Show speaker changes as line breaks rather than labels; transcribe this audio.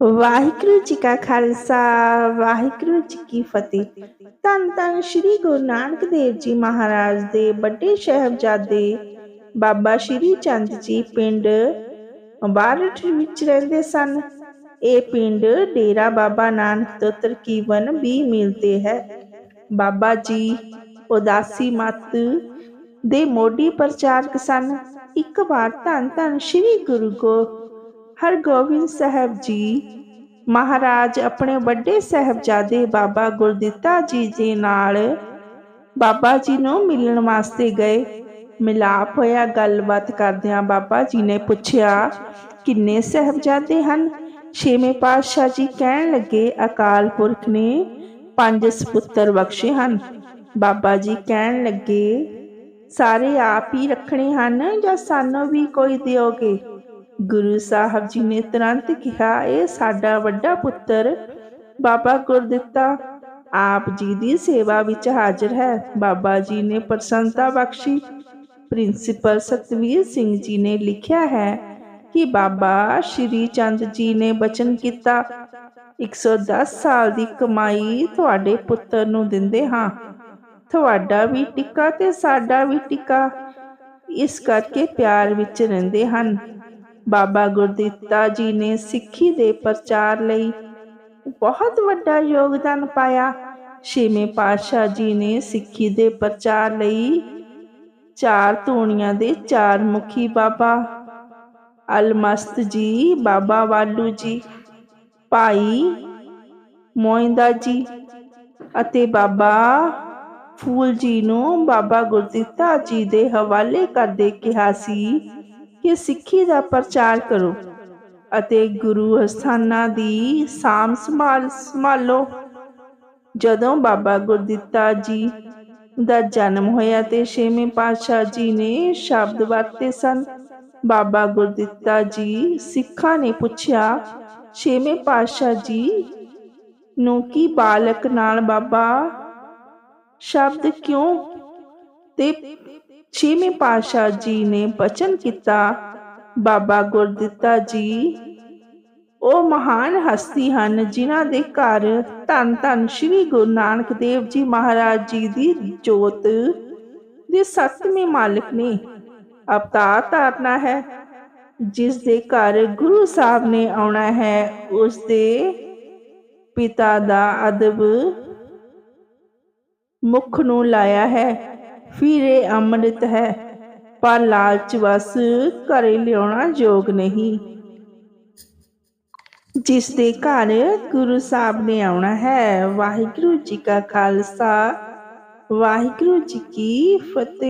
ਵਾਹਿਗੁਰੂ ਜੀ ਕਾ ਖਾਲਸਾ, ਵਾਹਿਗੁਰੂ ਜੀ ਕੀ ਫਤਿਹ। ਧੰਨ ਧੰਨ ਸ੍ਰੀ ਗੁਰੂ ਨਾਨਕ ਦੇਵ ਜੀ ਮਹਾਰਾਜ ਦੇ ਵੱਡੇ ਸਾਹਿਬਜ਼ਾਦੇ ਬਾਬਾ ਸ਼੍ਰੀ ਚੰਦ ਜੀ ਪਿੰਡ ਬਾਰਠ ਵਿੱਚ ਰਹਿੰਦੇ ਸਨ। ਇਹ ਪਿੰਡ ਡੇਰਾ ਬਾਬਾ ਨਾਨਕ ਤੋਂ ਤਰਕੀਬਨ 20 ਮੀਲ ਤੇ ਹੈ। ਬਾਬਾ ਜੀ ਉਦਾਸੀ ਮਤ ਦੇ ਮੋਢੀ ਪ੍ਰਚਾਰਕ ਸਨ। ਇੱਕ ਵਾਰ ਧੰਨ ਧੰਨ ਸ੍ਰੀ ਗੁਰੂ ਗੋ ਹਰਗੋਬਿੰਦ ਸਾਹਿਬ ਜੀ ਮਹਾਰਾਜ ਆਪਣੇ ਵੱਡੇ ਸਾਹਿਬਜ਼ਾਦੇ ਬਾਬਾ ਗੁਰਦਿੱਤਾ ਜੀ ਦੇ ਨਾਲ ਬਾਬਾ ਜੀ ਨੂੰ ਮਿਲਣ ਵਾਸਤੇ ਗਏ। ਮਿਲਾਪ ਹੋਇਆ, ਗੱਲਬਾਤ ਕਰਦਿਆਂ ਬਾਬਾ ਜੀ ਨੇ ਪੁੱਛਿਆ, ਕਿੰਨੇ ਸਾਹਿਬਜ਼ਾਦੇ ਹਨ? ਛੇਵੇਂ ਪਾਤਸ਼ਾਹ ਜੀ ਕਹਿਣ ਲੱਗੇ, ਅਕਾਲ ਪੁਰਖ ਨੇ ਪੰਜ ਸਪੁੱਤਰ ਬਖਸ਼ੇ ਹਨ। ਬਾਬਾ ਜੀ ਕਹਿਣ ਲੱਗੇ, ਸਾਰੇ ਆਪ ਹੀ ਰੱਖਣੇ ਹਨ ਜਾਂ ਸਾਨੂੰ ਵੀ ਕੋਈ ਦਿਓਗੇ? ਗੁਰੂ ਸਾਹਿਬ ਜੀ ਨੇ ਤੁਰੰਤ ਕਿਹਾ, ਇਹ ਸਾਡਾ ਵੱਡਾ ਪੁੱਤਰ ਬਾਬਾ ਗੁਰਦਿੱਤਾ ਆਪ ਜੀ ਦੀ ਸੇਵਾ ਵਿੱਚ ਹਾਜ਼ਰ ਹੈ। ਬਾਬਾ ਜੀ ਨੇ ਪ੍ਰਸੰਨਤਾ ਬਖਸ਼ੀ। ਪ੍ਰਿੰਸੀਪਲ ਸਤਵੀਰ ਸਿੰਘ ਜੀ ਨੇ ਲਿਖਿਆ ਹੈ ਕਿ ਬਾਬਾ ਸ਼੍ਰੀ ਚੰਦ ਜੀ ਨੇ ਬਚਨ ਕੀਤਾ 110 ਸਾਲ ਦੀ ਕਮਾਈ ਤੁਹਾਡੇ ਪੁੱਤਰ ਨੂੰ ਦਿੰਦੇ ਹਾਂ। ਤੁਹਾਡਾ ਵੀ ਟਿੱਕਾ ਤੇ ਸਾਡਾ ਵੀ ਟਿੱਕਾ। ਇਸ ਕਰਕੇ ਪਿਆਰ ਵਿੱਚ ਰਹਿੰਦੇ ਹਨ। ਬਾਬਾ ਗੁਰਦਿੱਤਾ ਜੀ ਨੇ ਸਿੱਖੀ ਦੇ ਪ੍ਰਚਾਰ ਲਈ ਬਹੁਤ ਵੱਡਾ ਯੋਗਦਾਨ ਪਾਇਆ। ਛੇਵੇਂ ਪਾਤਸ਼ਾਹ ਜੀ ਨੇ ਸਿੱਖੀ ਦੇ ਪ੍ਰਚਾਰ ਲਈ ਚਾਰ ਧੂਣੀਆਂ ਦੇ ਚਾਰ ਮੁਖੀ ਬਾਬਾ ਅਲਮਸਤ ਜੀ, ਬਾਬਾ ਵਾਲੂ ਜੀ, ਭਾਈ ਮੋਇੰਦਾ ਜੀ ਅਤੇ ਬਾਬਾ ਫੂਲ ਜੀ ਨੂੰ ਬਾਬਾ ਗੁਰਦਿੱਤਾ ਜੀ ਦੇ ਹਵਾਲੇ ਕਰਦੇ ਕਿਹਾ ਸੀ ਕਿ ਸਿੱਖੀ ਦਾ ਪ੍ਰਚਾਰ ਕਰੋ ਅਤੇ ਗੁਰੂ ਅਸਥਾਨਾਂ ਦੀ ਸਾਮ ਸੰਭਾਲ ਸੰਭਾਲੋ। ਜਦੋਂ ਬਾਬਾ ਗੁਰਦਿੱਤਾ ਜੀ ਦਾ ਜਨਮ ਹੋਇਆ ਤੇ ਛੇਵੇਂ ਪਾਤਸ਼ਾਹ ਜੀ ਨੇ ਸ਼ਬਦ ਵਰਤੇ ਸਨ, ਬਾਬਾ ਗੁਰਦਿੱਤਾ ਜੀ ਸਿੱਖਾਂ ਨੇ ਪੁੱਛਿਆ, ਛੇਵੇਂ ਪਾਤਸ਼ਾਹ ਜੀ ਨੂੰ ਕੀ ਬਾਲਕ ਨਾਲ ਬਾਬਾ? ਸ਼ਬਦ ਕਿਉਂ? ਤੇ ਛੇਵੇਂ ਪਾਤਸ਼ਾਹ ਜੀ ਨੇ ਬਚਨ ਕੀਤਾ, ਬਾਬਾ ਗੁਰਦਿੱਤਾ ਜੀ, ਉਹ ਮਹਾਨ ਹਸਤੀ ਹਨ ਜਿਨ੍ਹਾਂ ਦੇ ਘਰ ਧੰਨ ਧੰਨ ਸ੍ਰੀ ਗੁਰੂ ਨਾਨਕ ਦੇਵ ਜੀ ਮਹਾਰਾਜ ਜੀ ਦੀ ਜੋਤ ਦੇ ਸੱਤਵੇਂ ਮਾਲਕ ਨੇ। ਅਵਤਾਰ ਧਾਰਨਾ ਹੈ, ਜਿਸ ਦੇ ਘਰ ਗੁਰੂ ਸਾਹਿਬ ਨੇ ਆਉਣਾ ਹੈ, ਉਸ ਦੇ ਪਿਤਾ ਦਾ ਅਦਬ ਮੁਖ ਨੂੰ ਲਾਇਆ ਹੈ। ਫਿਰ ਇਹ ਅੰਮ੍ਰਿਤ ਹੈ, ਪਰ ਲਾਲਚ ਵਸ ਘਰੇ ਲਿਆਉਣਾ ਯੋਗ ਨਹੀਂ। ਜਿਸ ਦੇ ਘਰ ਗੁਰੂ ਸਾਹਿਬ ਨੇ ਆਉਣਾ ਹੈ, ਵਾਹਿਗੁਰੂ ਜੀ ਕਾ ਖਾਲਸਾ, ਵਾਹਿਗੁਰੂ ਜੀ ਕੀ ਫਤਿਹ।